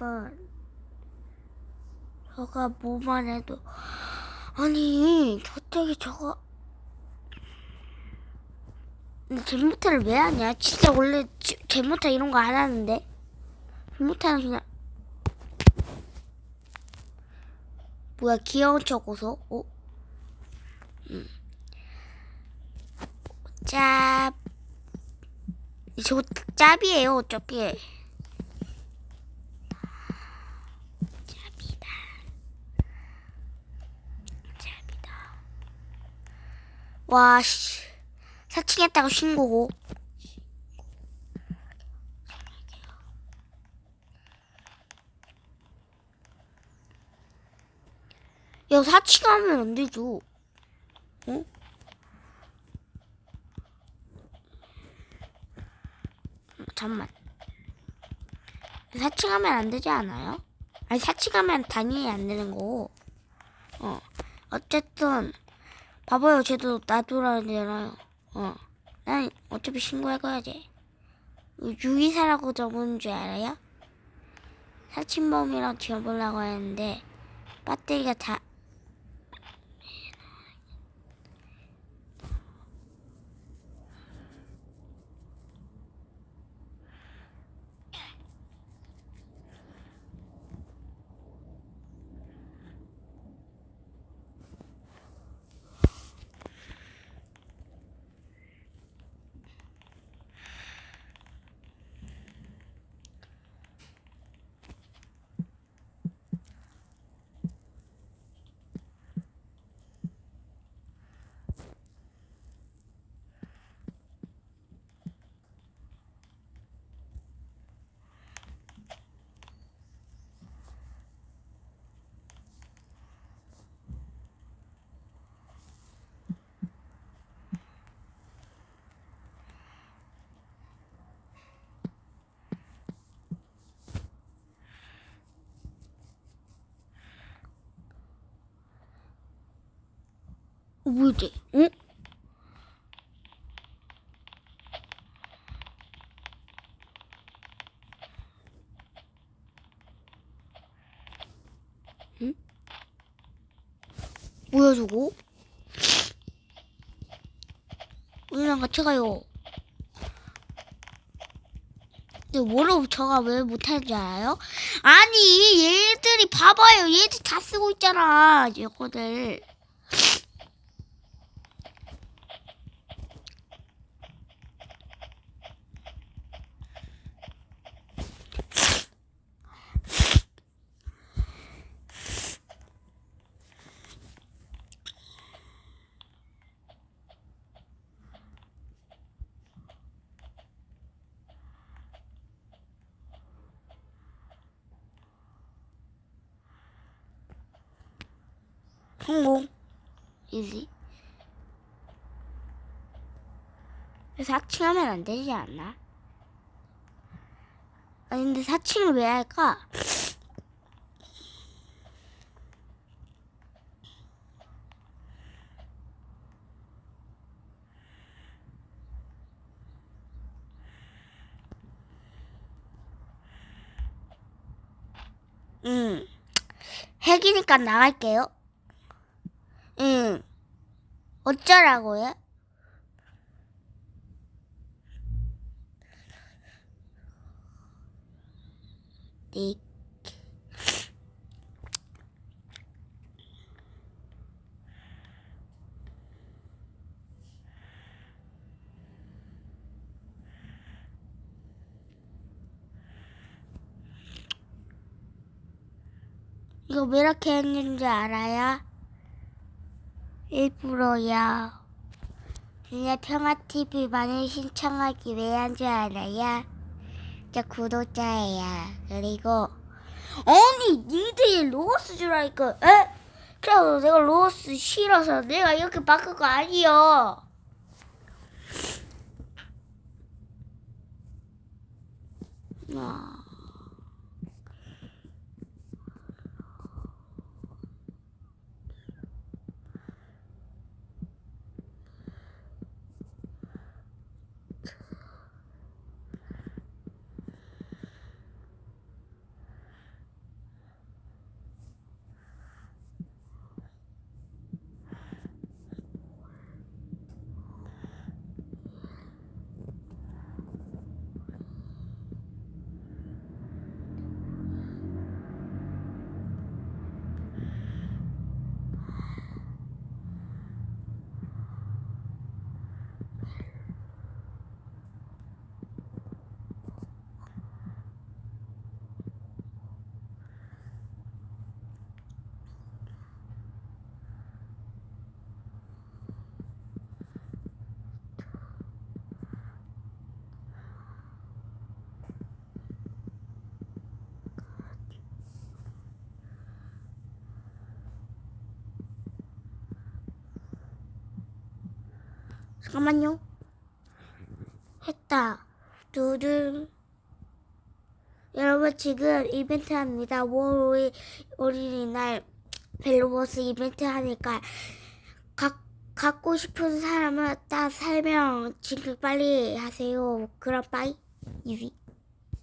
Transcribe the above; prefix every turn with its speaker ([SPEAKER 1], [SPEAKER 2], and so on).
[SPEAKER 1] 여러분. 저가 뭐만 해도 아니 저쪽에 저거 근데 젠모타를 왜 하냐? 진짜 원래 지- 젠모타 이런 거 안 하는데 젠모타는 그냥 뭐야 귀여운 척 웃어? 어? 음. 짭 저거 짭이에요 어차피 짭이다 짭이다 와 씨. 사칭했다고 신고고. 야 사칭하면 안 되죠. 어? 잠만. 사칭하면 안 되지 않아요? 아니 사칭하면 당연히 안 되는 거고. 어 어쨌든 봐봐요. 쟤도 놔둬라 되잖아요 어 난 어차피 신고할 거야지 유기사라고 적은 줄 알아요? 사칭범이랑 지어보려고 했는데 배터리가 다 어, 뭐지? 응? 응? 뭐야 저거? 우리랑 같이 가요. 근데 뭐로 저가 왜 못하는지 알아요? 아니 얘들이 봐봐요. 얘들 다 쓰고 있잖아. 이거들. 성공. 이지. 그래서 사칭하면 안 되지 않나? 아니 근데 사칭을 왜 할까? 응. 핵이니까 나갈게요. 응. 어쩌라고요? 네. 이거 왜 이렇게 했는지 알아요? 일부러요. 그냥 평화TV 많이 신청하기 왜 한 줄 알아요? 저 구독자예요. 그리고 아니 니들이 로고스 주라니까 에? 그래서 내가 로고스 싫어서 내가 이렇게 바꾼 거 아니요. 아. 잠깐만요. 했다. 두둥. 여러분 지금 이벤트 합니다. 5월 5일 어린이날 벨로버스 이벤트 하니까 각, 갖고 싶은 사람은 딱 설명 지금 빨리 하세요. 그럼 빠이. 유비.